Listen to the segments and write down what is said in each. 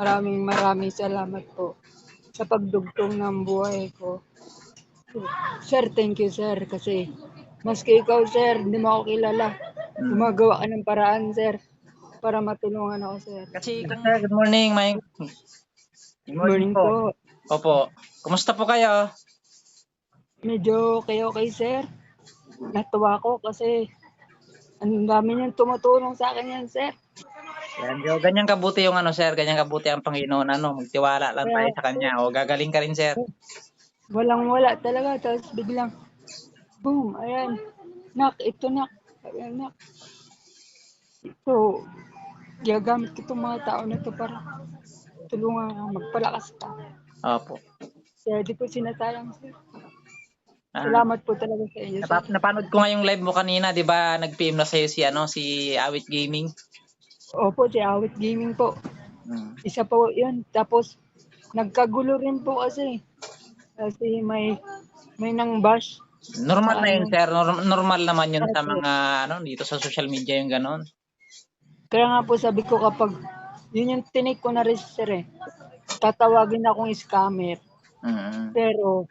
Maraming maraming salamat po sa pagdugtong ng buhay ko. Sir, thank you sir kasi maski ikaw sir, hindi mo ako kilala. Gumagawa ka ng paraan sir para matulungan ako sir. Kasi, sir, good morning, my... Good morning po. Opo. Kumusta po kayo? Medyo okay okay sir. Natuwa ko kasi ang dami niyang tumutulong sa akin yan sir. Yan, yo, ganyan kabuti yung ano, sir. Ganyan kabuti ang Panginoon. Ano, magtiwala lang tayo sa Kanya. O, gagaling ka rin, sir. Walang wala talaga. Tapos biglang, boom, ayan. Nak, ito nak. Ayan nak. Ito, gagamit ko itong mga tao na to para tulungan ka, magpalakas ka. Opo. Kaya di ko sinasayang sir. Ah, Salamat po talaga sa inyo. Sir. napanood ko nga yung live mo kanina, di ba? Nag-PM na sa'yo si, ano, si Awit Gaming. Opo, si Awit Gaming po. Hmm. Isa po yun. Tapos, nagkagulo rin po kasi. Kasi may, may nang bash. Normal na yun, sir. Norm- normal naman yun sa mga, ano, dito sa social media yung ganon. Kaya nga po sabi ko kapag, yun yung tinik ko na sir eh. Tatawagin akong scammer. Mm. Pero,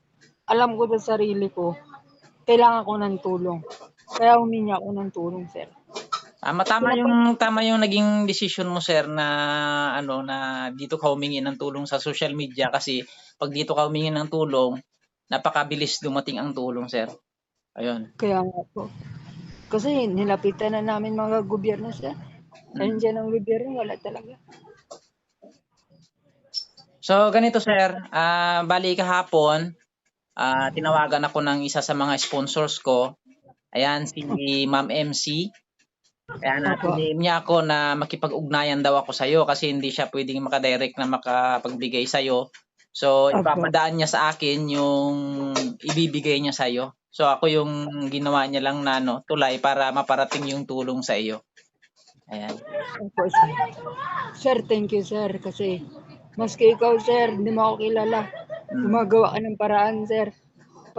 alam ko sa sarili ko, kailangan ko ng tulong. Kaya humingi ako ng tulong, sir. Tama tama yung tama yung naging decision mo sir na ano na dito ka humingi ng tulong sa social media kasi pag dito ka humingi ng tulong napakabilis dumating ang tulong sir. Ayun. Kaya nga po. Kasi nilapitan na namin mga gobyerno, sir. Ayun dyan ang gobyerno, wala talaga. So ganito sir, ah bali kahapon ah tinawagan ako ng isa sa mga sponsors ko. Ayan si Ma'am MC. At Opo. tinihim niya ako na makipag-ugnayan daw ako sa'yo kasi hindi siya pwedeng makadirect na makapagbigay sa'yo. So, Opo. ipapadaan niya sa akin yung ibibigay niya sa'yo. So, ako yung ginawa niya lang na ano, tulay para maparating yung tulong sa iyo. Ayan. Opo, sir. Sir, thank you, sir. Kasi, maski ikaw, sir, hindi mo ako kilala. Gumagawa ka ng paraan, sir,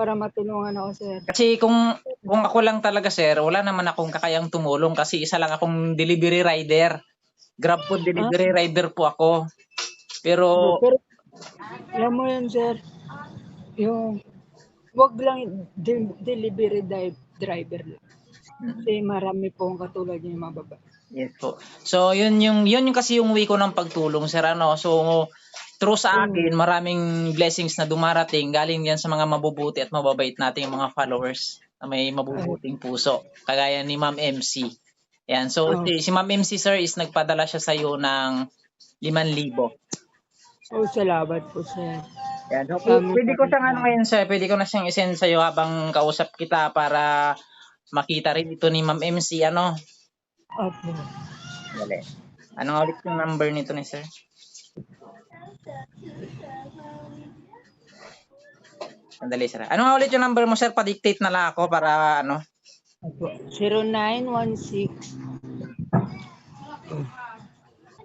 para matulungan ako, sir. Kasi kung kung ako lang talaga sir, wala naman akong kakayang tumulong kasi isa lang akong delivery rider. Grab food delivery rider po ako. Pero Pero, alam mo yun, sir, yung, wag lang de- delivery di- driver lang. Kasi marami pong katulad yung mga babae. Yes po. So, yun yung yun yung kasi yung way ko ng pagtulong sir ano. So, through sa akin, maraming blessings na dumarating galing yan sa mga mabubuti at mababait nating mga followers na may mabubuting puso. Kagaya ni Ma'am MC. Yan. So, Oh. si, si Ma'am MC sir is nagpadala siya sa iyo ng 5,000. Oh, salamat po, sir. Yan. So, Tama. pwede ko siyang ano ngayon sir, pwede ko na siyang isend sa iyo habang kausap kita para makita rin ito ni Ma'am MC ano. Opo. Dali. Ano nga ulit yung number nito ni sir? Sandali sir. Ano nga ulit yung number mo sir? Pa-dictate na lang ako para ano. Opo. 0916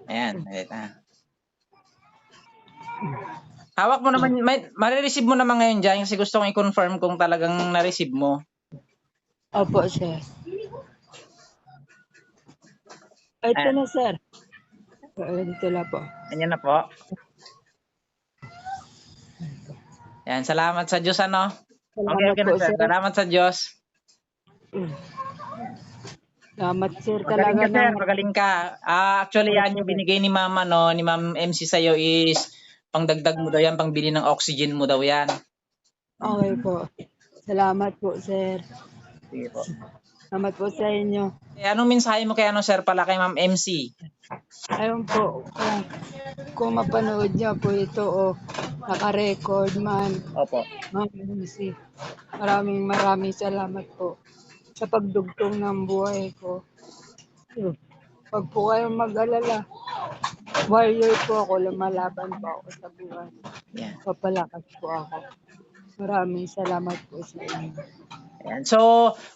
Ayan. Wait, ah. Hawak mo naman, may, marireceive mo naman ngayon dyan kasi gusto kong i-confirm kung talagang na-receive mo. Opo, sir. Ito Ayan. na, sir. Ito na po. Ayan na po. Yan, salamat sa Diyos ano. Okay, Salamat okay po, na sir. Salamat sa Diyos. Salamat, sir. Magaling Talaga ka, sir. na. Magaling ka. Ah, actually, yan yung binigay ni Mama, no, ni Ma'am MC sa'yo is pangdagdag mo daw yan, pangbili ng oxygen mo daw yan. Okay po. Salamat po, sir. Sige po. Salamat po sa inyo. Eh, anong mensahe mo kay ano, sir, pala kay Ma'am MC? Ayun po, kung, kung mapanood niyo po ito o naka-record man, Opo. Ma'am MC, maraming maraming salamat po sa pagdugtong ng buhay ko. Pag po kayong mag-alala, warrior po ako, lumalaban po ako sa buhay. Yan. Papalakas po ako. Maraming salamat po sa inyo. Ayan. So,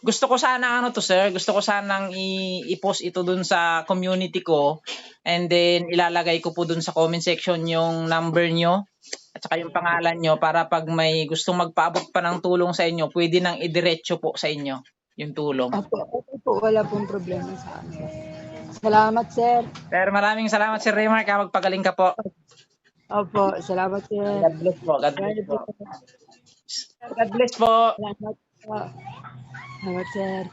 gusto ko sana ano to sir, gusto ko sanang i- i-post ito dun sa community ko and then ilalagay ko po dun sa comment section yung number nyo at saka yung pangalan nyo para pag may gustong magpaabot pa ng tulong sa inyo, pwede nang idiretso po sa inyo yung tulong. Apo, ako po, wala pong problema sa amin. Salamat, sir. Sir, maraming salamat Sir ha. Magpagaling ka po. Opo, salamat, sir. God bless po. God bless po. God bless po. Salamat po. Salamat, sir.